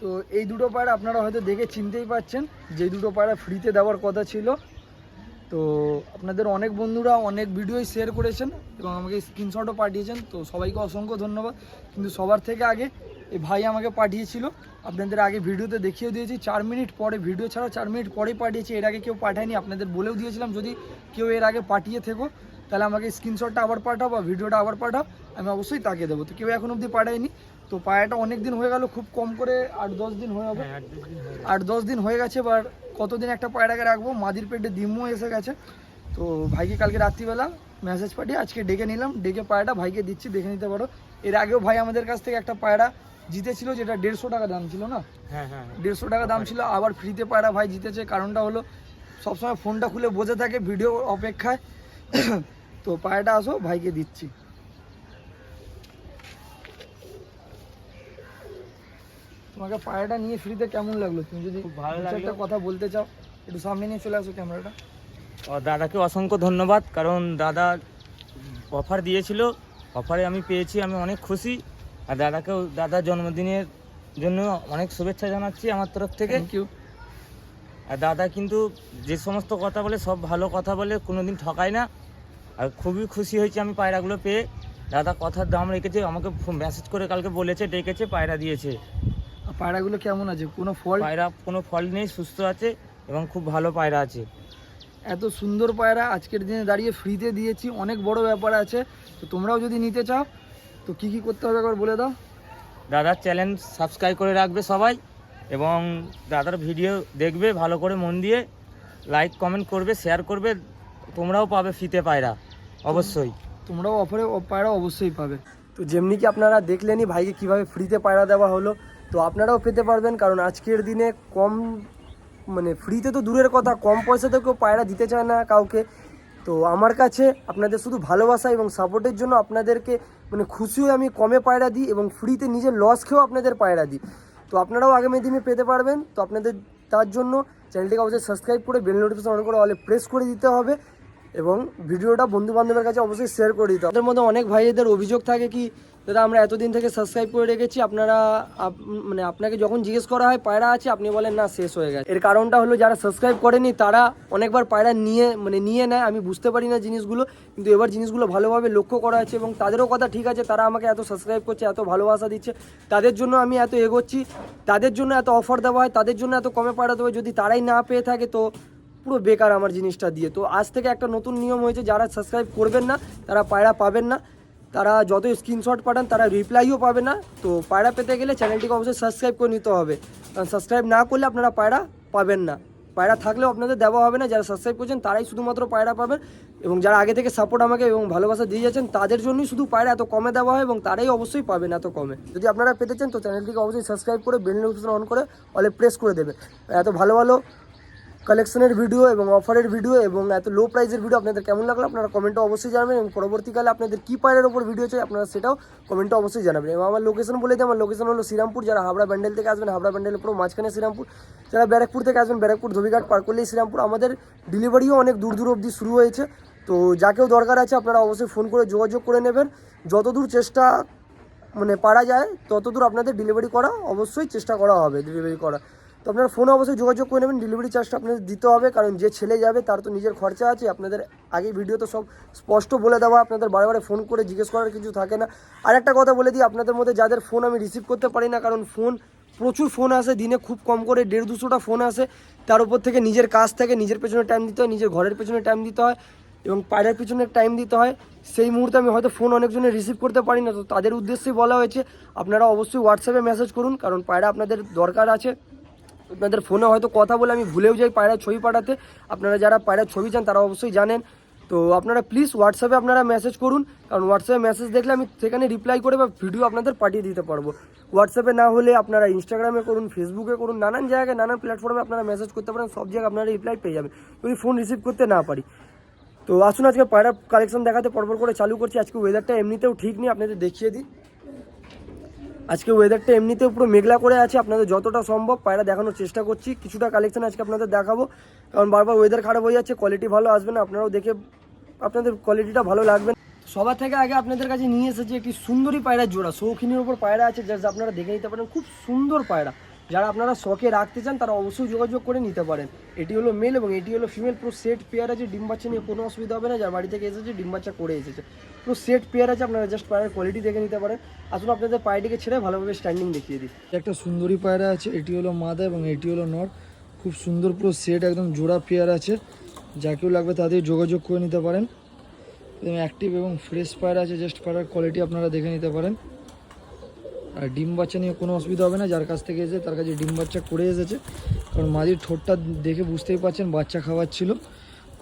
তো এই দুটো পায়রা আপনারা হয়তো দেখে চিনতেই পাচ্ছেন যে দুটো পায়রা ফ্রিতে দেওয়ার কথা ছিল। তো আপনাদের অনেক বন্ধুরা অনেক ভিডিওই শেয়ার করেছেন এবং আমাকে স্ক্রিনশটও পাঠিয়েছেন। তো সবাইকে অসংখ্য ধন্যবাদ। কিন্তু সবার থেকে আগে এই ভাই আমাকে পাঠিয়েছিল। আপনাদের আগে ভিডিওতে দেখিয়ে দিয়েছি। চার মিনিট পরে ভিডিও ছাড়া চার মিনিট পরেই পাঠিয়েছি। এর আগে কেউ পাঠায়নি, আপনাদের বলেও দিয়েছিলাম, যদি কেউ এর আগে পাঠিয়ে থেকো, তাহলে আমাকে স্ক্রিনশটটা আবার পাঠাও বা ভিডিওটা আবার পাঠাও, আমি অবশ্যই তাকে দেবো। তো কেউ এখন অবধি পাঠায়নি। তো পায়াটা অনেক দিন হয়ে গেল খুব কম করে আট দশ দিন হয়ে হবে আট দশ দিন হয়ে গেছে এবার কতদিন একটা পায়রাকে রাখব? মাদির পেটে ডিমও এসে গেছে। তো ভাইকে কালকে রাত্রিবেলা মেসেজ পাঠিয়ে আজকে ডেকে নিলাম। ডেকে পায়রাটা ভাইকে দিচ্ছি দেখে নিতে পারো। এর আগেও ভাই আমাদের কাছ থেকে একটা পায়রা জিতেছিল যেটা দেড়শো টাকা দাম ছিল না? হ্যাঁ হ্যাঁ। দেড়শো টাকা দাম ছিল আবার ফ্রিতে পায়রা ভাই জিতেছে। কারণটা হলো সবসময় ফোনটা খুলে বসে থাকে ভিডিও অপেক্ষায়। তো পায়রাটা আসো ভাইকে দিচ্ছি। তোমাকে পায়রাটা নিয়ে ফ্রিতে কেমন লাগল? তুমি যদি ভালো লাগল। কথা বলতে চাও একটু সামনে নিয়ে চলে আসো ক্যামেরাটা। ও দাদাকে অসংখ্য ধন্যবাদ কারণ দাদা অফার দিয়েছিল। অফারে আমি পেয়েছি আমি অনেক খুশি। আর দাদাকেও দাদার জন্মদিনের জন্য অনেক শুভেচ্ছা জানাচ্ছি আমার তরফ থেকে। থ্যাংক ইউ আর দাদা কিন্তু যে সমস্ত কথা বলে সব ভালো কথা বলে কোনোদিন ঠকায় না। আর খুবই খুশি হয়েছি আমি পায়রাগুলো পেয়ে। দাদা কথার দাম রেখেছে আমাকে মেসেজ করে কালকে বলেছে ডেকেছে পায়রা দিয়েছে। পায়রাগুলো কেমন আছে? কোনো ফল? পায়রা কোনো ফল নেই সুস্থ আছে এবং খুব ভালো পায়রা আছে। এত সুন্দর পায়রা আজকের দিনে দাঁড়িয়ে ফ্রিতে দিয়েছি অনেক বড় ব্যাপার আছে। তো তোমরাও যদি নিতে চাও তো কি কি করতে হবে একবার বলে দাও। দাদার চ্যানেল সাবস্ক্রাইব করে রাখবে সবাই এবং দাদার ভিডিও দেখবে ভালো করে মন দিয়ে লাইক কমেন্ট করবে শেয়ার করবে তোমরাও পাবে ফিতে পায়রা অবশ্যই। তোমরাও অফারে পায়রা অবশ্যই পাবে। তো যেমনি কি আপনারা দেখলেনই ভাইকে কীভাবে ফ্রিতে পায়রা দেওয়া হলো তো আপনারাও পেতে পারবেন, কারণ আজকের দিনে কম মানে ফ্রিতে তো দূরের কথা, কম পয়সাতে কেউ পায়রা দিতে চায় না কাউকে। তো আমার কাছে আপনাদের শুধু ভালোবাসা এবং সাপোর্টের জন্য আপনাদেরকে মানে খুশি হয়ে আমি কমে পায়রা দিই এবং ফ্রিতে নিজের লস খেয়েও আপনাদের পায়রা দিই। তো আপনারাও আগামী দিনে পেতে পারবেন। তো আপনাদের, তার জন্য চ্যানেলটিকে অবশ্যই সাবস্ক্রাইব করে বেল নোটিফিকেশন অন করে অলে প্রেস করে দিতে হবে। এবং ভিডিওটা বন্ধু বান্ধবের কাছে অবশ্যই শেয়ার করে দিতে তাদের মধ্যে অনেক ভাইদের অভিযোগ থাকে কি, দাদা, আমরা এতদিন থেকে সাবস্ক্রাইব করে রেখেছি, আপনারা মানে আপনাকে যখন জিজ্ঞেস করা হয়, পায়রা আছে? আপনি বলেন, না, শেষ হয়ে গেছে। এর কারণটা হলো, যারা সাবস্ক্রাইব করেনি, তারা অনেকবার পায়রা নিয়ে মানে নিয়ে নেয়। আমি বুঝতে পারি না জিনিসগুলো, কিন্তু এবার জিনিসগুলো ভালোভাবে লক্ষ্য করা আছে এবং তাদেরও কথা ঠিক আছে, তারা আমাকে এত সাবস্ক্রাইব করছে, এত ভালোবাসা দিচ্ছে। তাদের জন্য আমি এত এগোচ্ছি, তাদের জন্য এত অফার দেওয়া হয়, তাদের জন্য এত কমে পায়রা দেওয়া যদি তারাই না পেয়ে থাকে, তো পুরো বেকার আমার জিনিসটা দিয়ে। তো আজ থেকে একটা নতুন নিয়ম হয়েছে, যারা সাবস্ক্রাইব করবেন না, তারা পায়রা পাবেন না। তারা যত স্ক্রিনশট পাঠান, তারা রিপ্লাইও পাবে না। তো পায়রা পেতে গেলে চ্যানেলটিকে অবশ্যই সাবস্ক্রাইব করে নিতে হবে। কারণ সাবস্ক্রাইব না করলে আপনারা পায়রা পাবেন না। পায়রা থাকলেও আপনাদের দেওয়া হবে না। যারা সাবস্ক্রাইব করছেন, তারাই শুধুমাত্র পায়রা পাবেন। এবং যারা আগে থেকে সাপোর্ট আমাকে এবং ভালোবাসা দিয়ে যাচ্ছেন, তাদের জন্যই শুধু পায়রা এত কমে দেওয়া হয় এবং তারাই অবশ্যই পাবেন এত কমে। যদি আপনারা পেতে চান, তো চ্যানেলটিকে অবশ্যই সাবস্ক্রাইব করে বেল নোটিফিকেশন অন করে অলে প্রেস করে দেবেন। এত ভালো ভালো কালেকশনের ভিডিও এবং অফারের ভিডিও এবং এত লো প্রাইসের ভিডিও আপনাদের কেমন লাগল আপনারা কমেন্টে অবশ্যই জানাবেন এবং পরবর্তীকালে আপনাদের কী পায়ের ওপর ভিডিও চাই আপনারা সেটাও কমেন্টে অবশ্যই জানাবেন। এবং আমার লোকেশন বলে দিই, আমার লোকেশন হলো শ্রীরামপুর, যারা হাবড়া ব্যান্ডেল থেকে আসবেন, হাবড়া ব্যান্ডেলের পুরো মাঝখানে শ্রীরামপুর, যারা ব্যারাকপুর থেকে আসবেন, ব্যারাকপুর, ধবিঘাট পার করলেই শ্রীরামপুর, আমাদের ডেলিভারিও অনেক দূর দূর অবধি শুরু হয়েছে। তো যাকেও দরকার আছে আপনারা অবশ্যই ফোন করে যোগাযোগ করে নেবেন। যতদূর চেষ্টা মানে পারা যায়, ততদূর আপনাদের ডেলিভারি করা অবশ্যই চেষ্টা করা হবে ডেলিভারি করা। তো আপনারা ফোনে অবশ্যই যোগাযোগ করে নেবেন ডেলিভারি চার্জটা আপনাদের দিতে হবে, কারণ যে ছেলে যাবে তার তো নিজের খরচা আছে, আপনাদের আগেই ভিডিও তো সব স্পষ্ট বলে দেওয়া, আপনাদের বারে বারে ফোন করে জিজ্ঞেস করার কিছু থাকে না। আর একটা কথা বলে দিই, আপনাদের মধ্যে যাদের ফোন আমি রিসিভ করতে পারি না, কারণ ফোন প্রচুর ফোন আসে, দিনে খুব কম করে, দেড় দুশোটা ফোন আসে। তার উপর থেকে নিজের কাজ থেকে, নিজের পেছনে টাইম দিতে হয়, নিজের ঘরের পেছনে টাইম দিতে হয়, এবং পায়রার পিছনে টাইম দিতে হয়। সেই মুহূর্তে আমি হয়তো ফোন অনেকজনের রিসিভ করতে পারি না, তো তাদের উদ্দেশ্যেই বলা হয়েছে, আপনারা অবশ্যই হোয়াটসঅ্যাপে মেসেজ করুন, কারণ পায়রা আপনাদের দরকার আছে। আপনাদের ফোনে হয়তো কথা বলে আমি ভুলেও যাই পায়রার ছবি পাঠাতে। আপনারা যারা পায়রার ছবি চান তারা অবশ্যই জানেন। তো আপনারা প্লিজ হোয়াটসঅ্যাপে আপনারা মেসেজ করুন। কারণ হোয়াটসঅ্যাপে মেসেজ দেখলে আমি সেখানে রিপ্লাই করে বা ভিডিও আপনাদের পাঠিয়ে দিতে পারব। হোয়াটসঅ্যাপে না হলে আপনারা ইনস্টাগ্রামে করুন ফেসবুকে করুন, নানান জায়গায়, নানান প্ল্যাটফর্মে আপনারা মেসেজ করতে পারেন, সব জায়গায় আপনারা রিপ্লাই পেয়ে যাবেন। যদি ফোন রিসিভ করতে না পারি। তো আসুন আজকে পায়রা কালেকশন দেখাতে পরপর করে চালু করছি। আজকে ওয়েদারটা এমনিতেও ঠিক নেই, আপনাদের দেখিয়ে দিই। আজকে ওয়েদারটা এমনিতে পুরো মেঘলা করে আছে, আপনাদের যতটা সম্ভব পায়রা দেখানোর চেষ্টা করছি। কিছুটা কালেকশন আজকে আপনাদের দেখাবো, কারণ বারবার ওয়েদার খারাপ হয়ে যাচ্ছে কোয়ালিটি ভালো আসবে না, আপনারাও দেখে, আপনাদের কোয়ালিটিটা ভালো লাগবে সবার থেকে আগে আপনাদের কাছে নিয়ে এসেছি একটি সুন্দরী পায়রার জোড়া, শৌখিনের উপর পায়রা আছে জাস্ট আপনারা দেখে নিতে পারেন, খুব সুন্দর পায়রা। যারা আপনারা শখে রাখতে চান, তারা অবশ্যই যোগাযোগ করে নিতে পারেন। এটি হলো মেল এবং এটি হলো ফিমেল পুরো সেট পেয়ার আছে, ডিম বাচ্চা নিয়ে কোনো অসুবিধা হবে না। যার বাড়ি থেকে এসেছে, ডিম বাচ্চা করে এসেছে। পুরো সেট পেয়ার আছে, আপনারা জাস্ট পায়ের কোয়ালিটি দেখে নিতে পারেন। আসলে আপনাদের পায়েটিকে ছেড়ে ভালোভাবে স্ট্যান্ডিং দেখিয়ে দিই। একটা সুন্দরী পায়রা আছে, এটি হলো মাদা এবং এটি হলো নর। খুব সুন্দর পুরো সেট একদম জোড়া পেয়ার আছে। যাকেও লাগবে তাদের যোগাযোগ করে নিতে পারেন। এবং অ্যাক্টিভ এবং ফ্রেশ পায়রা আছে জাস্ট পায়রার কোয়ালিটি আপনারা দেখে নিতে পারেন। ডিম বাচ্চা নিয়ে কোনো অসুবিধা হবে না, যার কাছ থেকে এসে তার কাছে ডিম বাচ্চা করে এসেছে। কারণ মাদির ঠোঁটটা দেখে বুঝতেই পারছেন, বাচ্চা খাওয়াচ্ছিল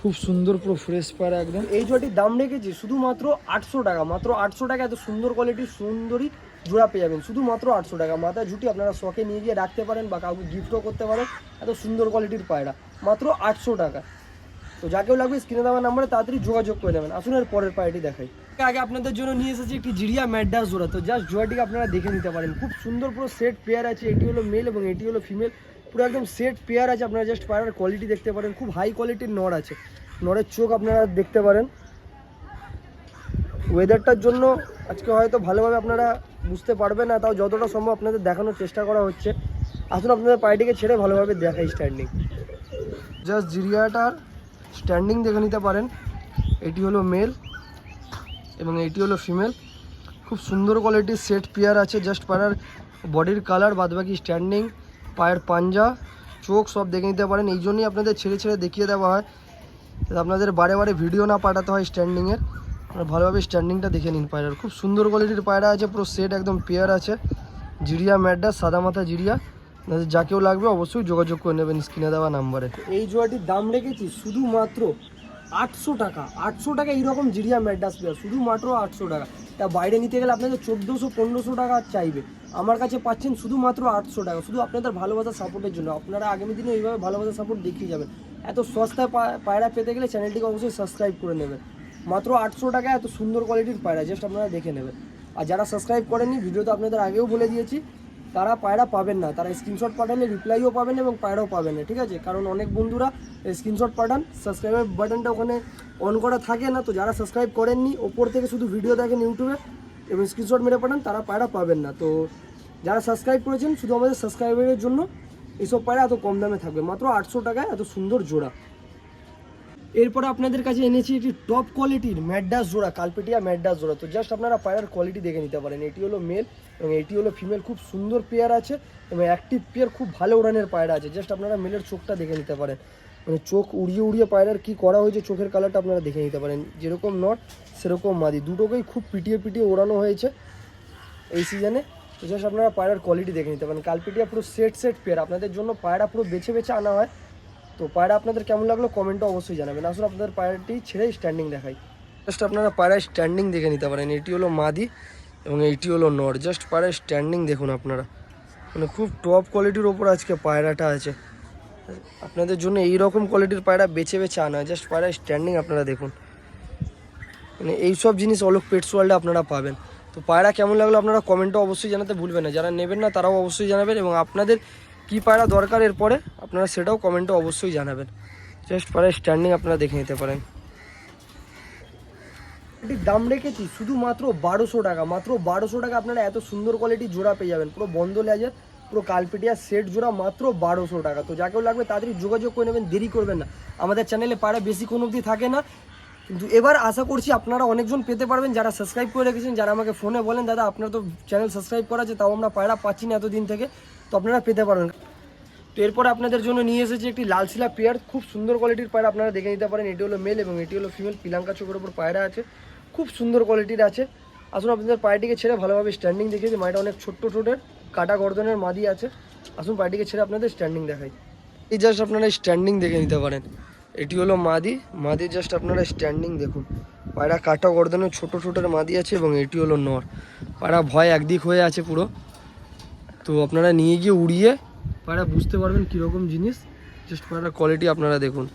খুব সুন্দর, পুরো ফ্রেশ পায়রা একদম। এই জোড়াটির দাম রেখেছি, শুধুমাত্র আটশো টাকা, মাত্র আটশো টাকা, এত সুন্দর কোয়ালিটির সুন্দরী জোড়া পেয়ে যাবেন। শুধুমাত্র আটশো টাকা। মাথায় ঝুটি আপনারা শখে নিয়ে গিয়ে রাখতে পারেন বা কাউকে গিফটও করতে পারেন। এত সুন্দর কোয়ালিটির পায়রা, মাত্র আটশো টাকা। তো যাকেও লাগবে স্ক্রিনে দেওয়া নাম্বারে তাড়াতাড়ি যোগাযোগ করে নেবেন। আসুন এর পরের পায়রাটি দেখাই। আগে আপনাদের জন্য নিয়ে এসেছি একটি জিরিয়া ম্যাডাস জোড়া। তো জাস্ট জোড়াটিকে আপনারা দেখে নিতে পারেন। খুব সুন্দর পুরো সেট পেয়ার আছে, এটি হলো মেল এবং এটি হলো ফিমেল পুরো একদম সেট পেয়ার আছে, আপনারা জাস্ট পায়রার কোয়ালিটি দেখতে পারেন। খুব হাই কোয়ালিটির নড় আছে। নড়ের চোখ আপনারা দেখতে পারেন। ওয়েদারটার জন্য আজকে হয়তো ভালোভাবে আপনারা বুঝতে পারবেন না, তাও যতটা সম্ভব আপনাদের দেখানোর চেষ্টা করা হচ্ছে। আসুন আপনাদের পায়েটিকে ছেড়ে ভালোভাবে দেখাই স্ট্যান্ডিং জাস্ট জিরিয়াটার স্ট্যান্ডিং দেখে নিতে পারেন। এটি হলো মেল এবং এটি হলো ফিমেল। খুব সুন্দর কোয়ালিটির সেট পেয়ার আছে জাস্ট পায়ের বডির কালার বাদবাকি স্ট্যান্ডিং পায়ের পাঞ্জা, চোখ সব দেখে নিতে পারেন। এই জন্যই আপনাদের ছেড়ে ছেড়ে দেখিয়ে দেওয়া হয়। আপনাদের বারে বারে ভিডিও না পাঠাতে হয় স্ট্যান্ডিংয়ের ভালোভাবে স্ট্যান্ডিংটা দেখে নিন পায়রার। খুব সুন্দর কোয়ালিটির পায়রা আছে, পুরো সেট একদম পেয়ার আছে। জিরিয়া ম্যাডাস সাদা মাথা জিরিয়া যাকেও লাগবে অবশ্যই যোগাযোগ করে নেবেন স্ক্রিনে দেওয়া নাম্বারে। এই জোয়াটির দাম রেখেছি শুধুমাত্র আটশো টাকা আটশো টাকা এইরকম জিরিয়া ম্যাডাস পেয়ার শুধুমাত্র আটশো টাকা। তা বাইরে নিতে গেলে আপনাদের চোদ্দোশো, পনেরোশো টাকা চাইবে। আমার কাছে পাচ্ছেন শুধুমাত্র আটশো টাকা, শুধু আপনাদের ভালোবাসা সাপোর্টের জন্য। আপনারা আগামী দিনে এইভাবে ভালোবাসা সাপোর্ট দেখিয়ে যাবেন। এত সস্তায় পায়রা পেতে গেলে চ্যানেলটিকে অবশ্যই সাবস্ক্রাইব করে নেবেন। মাত্র আটশো টাকা এত সুন্দর কোয়ালিটির পায়রা জাস্ট আপনারা দেখে নেবেন। আর যারা সাবস্ক্রাইব করেনি ভিডিও তো আপনাদের আগেও বলে দিয়েছি। তারা পায়রা পাবেন না, তারা স্ক্রিনশট পাঠালে রিপ্লাইও পাবেন এবং পায়রাও পাবেন না, ঠিক আছে? কারণ অনেক বন্ধুরা স্ক্রিনশট পাঠান সাবস্ক্রাইবের বাটনটা ওখানে অন করা থাকে না, তো যারা সাবস্ক্রাইব করেননি, ওপর থেকে শুধু ভিডিও দেখেন ইউটিউবে এবং স্ক্রিনশট মেরে পাঠান, তারা পায়রা পাবেন না, তো যারা সাবস্ক্রাইব করেছেন, শুধু আমাদের সাবস্ক্রাইবারের জন্য এইসব পায়রা এত কম দামে থাকবে, মাত্র আটশো টাকায় এত সুন্দর জোড়া। এরপরে আপনাদের কাছে এনেছি একটি টপ কোয়ালিটির ম্যাডাস জোড়া, কালপেটিয়া ম্যাডাস জোড়া। তো জাস্ট আপনারা পায়রার কোয়ালিটি দেখে নিতে পারেন। এটি হলো মেল এবং এটি হলো ফিমেল খুব সুন্দর পেয়ার আছে এবং অ্যাক্টিভ পেয়ার খুব ভালো উড়ানের পায়রা আছে। জাস্ট আপনারা মেলের চোখটা দেখে নিতে পারেন। মানে চোখ উড়িয়ে উড়িয়ে পায়রার কি করা হয়েছে, চোখের কালারটা আপনারা দেখে নিতে পারেন। যেরকম নট সেরকম মাদি। দুটোকেই খুব পিটিয়ে পিটিয়ে ওড়ানো হয়েছে এই সিজনে তো জাস্ট আপনারা পায়রার কোয়ালিটি দেখে নিতে পারেন। কালপিটিয়া পুরো সেট সেট পেয়ার আপনাদের জন্য পায়রা পুরো বেছে বেছে আনা হয়। তো পায়রা আপনাদের কেমন লাগল কমেন্টে অবশ্যই জানাবেন। আসলে আপনাদের পায়রাটি ছেড়ে স্ট্যান্ডিং দেখাই। জাস্ট আপনারা পায়রা স্ট্যান্ডিং দেখে নিতে পারেন। এটি হলো মাদি এবং এইটি হলো নর। জাস্ট পায়রা স্ট্যান্ডিং দেখুন আপনারা। মানে খুব টপ কোয়ালিটির ওপর আজকে পায়রাটা আছে। আপনাদের জন্য এই রকম কোয়ালিটির পায়রা বেছে বেছে আনা জাস্ট পায়রার স্ট্যান্ডিং আপনারা দেখুন। মানে এইসব জিনিস অলোক পেটস ওয়ার্ল্ডে আপনারা পাবেন। তো পায়রা কেমন লাগল আপনারা কমেন্টে অবশ্যই জানাতে ভুলবেন না। যারা নেবেন না তারাও অবশ্যই জানাবেন এবং আপনাদের কী পায়রা দরকার এরপরে, আপনারা সেটাও কমেন্টে অবশ্যই জানাবেন। জাস্ট পায়রা স্ট্যান্ডিং আপনারা দেখে নিতে পারেন। এটির দাম রেখেছি, শুধুমাত্র বারোশো টাকা। মাত্র বারোশো টাকা আপনারা এত সুন্দর কোয়ালিটি জোড়া পেয়ে যাবেন। পুরো বন্ধ লেজার, পুরো কালপিটিয়া সেট জোড়া মাত্র বারোশো টাকা। তো যাকেও লাগবে তাড়াতাড়ি যোগাযোগ করে নেবেন, দেরি করবেন না। আমাদের চ্যানেলে পায়রা বেশি কোনো অবধি থাকে না। কিন্তু এবার আশা করছি আপনারা অনেকজন পেতে পারবেন। যারা সাবস্ক্রাইব করে রেখেছেন, যারা আমাকে ফোনে বলেন, দাদা, আপনার তো চ্যানেল সাবস্ক্রাইব করা আছে, তাও আমরা পায়রা পাচ্ছি না এতদিন থেকে, তো আপনারা পেতে পারবেন। তো এরপরে আপনাদের জন্য নিয়ে এসেছি একটি লাল শিলা পেয়ার। খুব সুন্দর কোয়ালিটির পায়রা আপনারা দেখে নিতে পারেন। এটি হলো মেল এবং এটি হলো ফিমেল পিলাঙ্কা চোখের উপর পায়রা আছে। খুব সুন্দর কোয়ালিটির আছে। আসুন, আপনাদের পায়টিকে ছেড়ে ভালোভাবে স্ট্যান্ডিং দেখিয়েছি মায়েরা অনেক ছোট্ট ছোটের কাটা গর্দনের মাদি আছে। আসুন পায়টিকে ছেড়ে আপনাদের স্ট্যান্ডিং দেখাই। এই জাস্ট আপনারা স্ট্যান্ডিং দেখে নিতে পারেন। এটি হলো মাদি। মাদি জাস্ট আপনারা স্ট্যান্ডিং দেখুন। পায়রা কাটা গর্দনের ছোট, ছোটের মাদি আছে এবং এটি হলো নর। পায়রা ভয় একদিক হয়ে আছে পুরো। তো আপনারা নিয়ে গিয়ে উড়িয়ে পায়রা বুঝতে পারবেন কীরকম জিনিস। জাস্ট পায়রার কোয়ালিটি আপনারা দেখুন।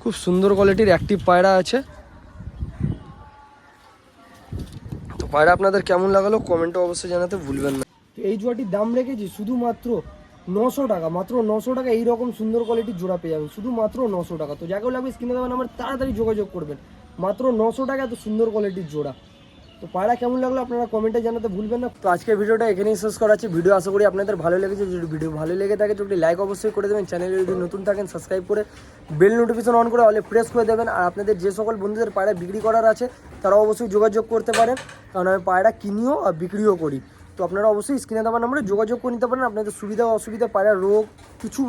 খুব সুন্দর কোয়ালিটির অ্যাক্টিভ পায়রা আছে। তো পায়রা আপনাদের কেমন লাগালো কমেন্টে অবশ্যই জানাতে ভুলবেন না। এই জোয়াটির দাম রেখেছি শুধুমাত্র নশো টাকা। মাত্র নশো টাকা এইরকম সুন্দর কোয়ালিটির জোড়া পেয়ে যাবেন। শুধুমাত্র নশো টাকা। তো যাকেও লাগবে স্ক্রিনে দেবেন আমার তাড়াতাড়ি যোগাযোগ করবেন। মাত্র নশো টাকা এত সুন্দর কোয়ালিটির জোড়া। তো পায়রা কেমন লাগল আপনারা কমেন্টে জানাতে ভুলবেন না। তো আজকের ভিডিওটা এখানেই শেষ করা আছে ভিডিও আশা করি আপনাদের ভালো লেগেছে। যদি ভিডিও ভালো লেগে থাকে, তো একটি লাইক অবশ্যই করে দেবেন। চ্যানেলে যদি নতুন থাকেন সাবস্ক্রাইব করে বেল নোটিফিকেশন অন করে অলে প্রেস করে দেবেন। আর আপনাদের যে সকল বন্ধুদের পায়রা বিক্রি করার আছে তারা অবশ্যই যোগাযোগ করতে পারেন। কারণ আমি পায়রা কিনিও আর বিক্রিও করি। আপনারা অবশ্যই স্ক্রিনে দেওয়ার নাম্বারে যোগাযোগ করে নিতে পারেন। আপনাদের সুবিধা অসুবিধা, পায়রা, রোগ, কিছু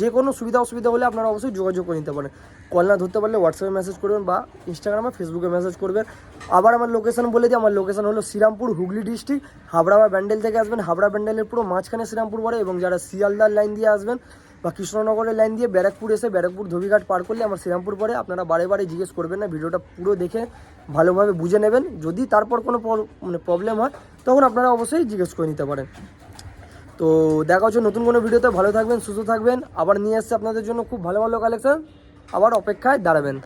যে কোনো সুবিধা অসুবিধা হলে আপনারা অবশ্যই যোগাযোগ করে নিতে পারেন। কল না ধরতে পারলে হোয়াটসঅ্যাপে মেসেজ করবেন বা ইনস্টাগ্রামে ফেসবুকে মেসেজ করবেন। আবার আমার লোকেশন বলে দিই, আমার লোকেশন হলো শ্রীরামপুর, হুগলি ডিস্ট্রিক্ট হাবড়া বা ব্যান্ডেল থেকে আসবেন। হাবড়া ব্যান্ডেলের পুরো মাঝখানে শ্রীরামপুর পড়ে এবং যারা শিয়ালদার লাইন দিয়ে আসবেন বা কৃষ্ণনগরের লাইন দিয়ে ব্যারাকপুর এসে ব্যারাকপুর ধোবিঘাট পার করলে আমার শ্রীরামপুর পরে আপনারা বারে বারে জিজ্ঞেস করবেন না, ভিডিওটা পুরো দেখে ভালোভাবে বুঝে নেবেন। যদি তারপর কোনো মানে প্রবলেম হয়, তখন আপনারা অবশ্যই জিজ্ঞেস করে নিতে পারেন। তো দেখা হচ্ছে নতুন কোনো ভিডিওতে। ভালো থাকবেন, সুস্থ থাকবেন। আবার নিয়ে আসছে আপনাদের জন্য খুব ভালো ভালো কালেকশন আবার অপেক্ষায় দাঁড়াবেন।